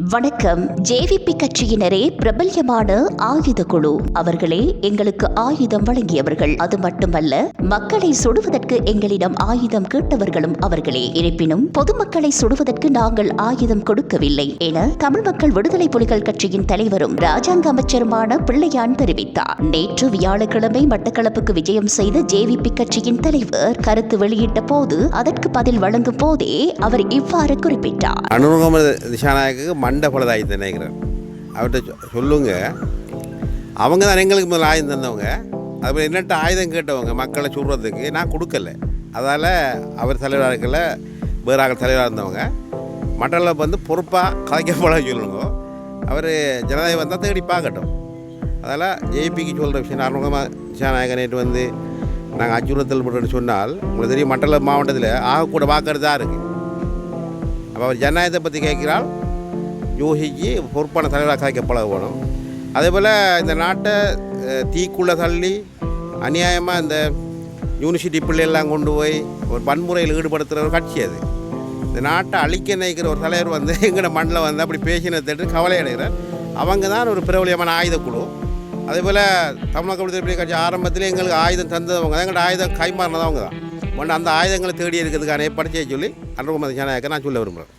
வணக்கம். ஜேவிபி கட்சியினரே பிரபல்யமான ஆயுத குழு. அவர்களே எங்களுக்கு ஆயுதம் வழங்கியவர்கள். அது மட்டுமல்ல மக்களை சுடுவதற்கு எங்களிடம் ஆயுதம் கேட்டவர்களும் அவர்களே. இருப்பினும் பொதுமக்களை சுடுவதற்கு நாங்கள் ஆயுதம் கொடுக்கவில்லை என தமிழ் மக்கள் விடுதலை புலிகள் கட்சியின் தலைவரும் ராஜாங்க அமைச்சருமான பிள்ளையான் தெரிவித்தார். நேற்று வியாழக்கிழமை மட்டக்களப்புக்கு விஜயம் செய்த ஜேவிபி கட்சியின் தலைவர் கருத்து வெளியிட்ட போது அதற்கு பதில் வழங்கும் போதே அவர் இவ்வாறு குறிப்பிட்டார். மண்டை பலதாகி நினைக்கிறேன். அவர்கிட்ட சொ- சொல்லுங்க. அவங்க தான் எங்களுக்கு முதல்ல ஆயுதம் தந்தவங்க. அதுபோல் என்னட்ட ஆயுதம் கேட்டவங்க மக்களை சுடுறதுக்கு நான் கொடுக்கல. அதால் அவர் தலைவராக இருக்கல தலைவராக இருந்தவங்க. மண்டலம் வந்து பொறுப்பாக கலைக்கப்பட சொல்லுங்க. அவர் ஜனநாயகம் வந்தால் தேடி பார்க்கட்டும். அதால் ஜேபிக்கு சொல்கிற விஷயம் அனுரகமாக திசாநாயகன் நேற்று வந்து நாங்கள் அச்சுறுத்தல் பண்ணுறோன்னு சொன்னால் உங்களுக்கு தெரியும் மண்டல மாவட்டத்தில் ஆகக்கூட வாக்கிறது தான் இருக்குது அப்போ அவர் ஜனநாயகத்தை பற்றி கேட்கிறாள் யோசிச்சு பொறுப்பான தலைவராக கலைக்க பழகணும் அதே போல் இந்த நாட்டை தீக்குள்ளே தள்ளி அநியாயமாக இந்த யூனிவர்சிட்டி பிள்ளையெல்லாம் கொண்டு போய் ஒரு வன்முறையில் ஈடுபடுத்துகிற ஒரு கட்சி அது. இந்த நாட்டை அழிக்க நினைக்கிற ஒரு தலைவர் வந்து எங்களோட மண்ணில் வந்து அப்படி பேசினதை கவலை அடைகிறார். அவங்க தான் ஒரு பிரபலியமான ஆயுதக்குழு. அதே போல் தமிழக விடுதலை கட்சி ஆரம்பத்தில் எங்களுக்கு ஆயுதம் தந்தவங்க தான். எங்களோட ஆயுதம் கைமாறினதவங்க தான். ஒன்று அந்த ஆயுதங்களை தேடி இருக்கிறதுக்கான ஏற்பாடு செய்ய சொல்லி அனுபவம் ஜனநாயக நான் சொல்ல விரும்புகிறேன்.